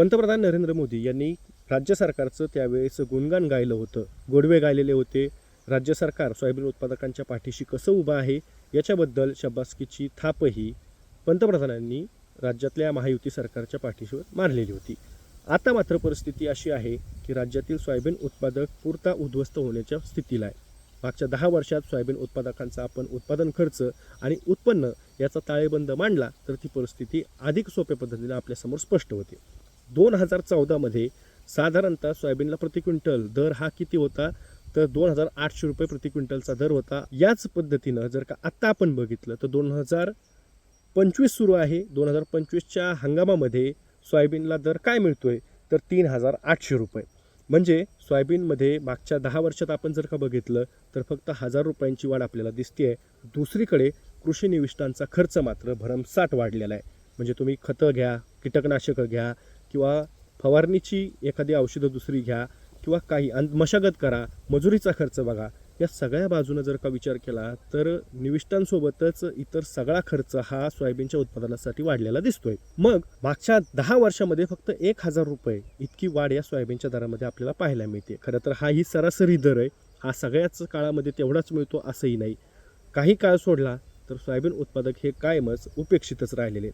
पंतप्रधान नरेंद्र मोदी यांनी राज्य सरकारचं त्यावेळेस गुणगान गायलं होतं. गोडवे गायलेले होते. राज्य सरकार सोयाबीन उत्पादकांच्या पाठीशी कसं उभं आहे याच्याबद्दल शब्बासकीची थापही पंतप्रधानांनी राज्यातल्या महायुती सरकारच्या पाठीशीवर मारलेली होती. आता मात्र परिस्थिती अशी आहे की राज्यातील सोयाबीन उत्पादक पुरता उद्ध्वस्त होण्याच्या स्थितीला आहे. मागच्या दहा वर्षात सोयाबीन उत्पादकांचा आपण उत्पादन खर्च आणि उत्पन्न याचा ताळेबंद मांडला तर ती परिस्थिती अधिक सोप्या पद्धतीने आपल्यासमोर स्पष्ट होते. दोन हजार चौदामध्ये साधारणतः सोयाबीनला प्रति क्विंटल दर हा किती होता? तर दोन हजार आठशे रुपये प्रति क्विंटलचा दर होता. याच पद्धतीनं जर का आत्ता आपण बघितलं तर दोन हजार पंचवीस सुरू आहे. दोन हजार पंचवीसच्या हंगामामध्ये सोयाबीनला दर काय मिळतोय? तर तीन हजार आठशे रुपये. म्हणजे सोयाबीनमध्ये मागच्या दहा वर्षात आपण जर का बघितलं तर फक्त हजार रुपयांची वाढ आपल्याला दिसते आहे दुसरीकडे कृषी निविष्ठांचा खर्च मात्र भरमसाठ वाढलेला आहे. म्हणजे तुम्ही खतं घ्या कीटकनाशकं घ्या किंवा फवारणीची एखादी औषधं दुसरी घ्या किंवा काही अन मशागत करा मजुरीचा खर्च बघा या सगळ्या बाजूनं जर का विचार केला तर निविष्टांसोबतच इतर सगळा खर्च हा सोयाबीनच्या उत्पादनासाठी वाढलेला दिसतोय. मग मागच्या दहा वर्षामध्ये फक्त एक हजार रुपये इतकी वाढ या सोयाबीनच्या दरामध्ये आपल्याला पाहायला मिळते. खरं तर हा ही सरासरी दर आहे. हा सगळ्याच काळामध्ये तेवढाच मिळतो असंही नाही. काही काळ सोडला तर सोयाबीन उत्पादक हे कायमच उपेक्षितच राहिलेले.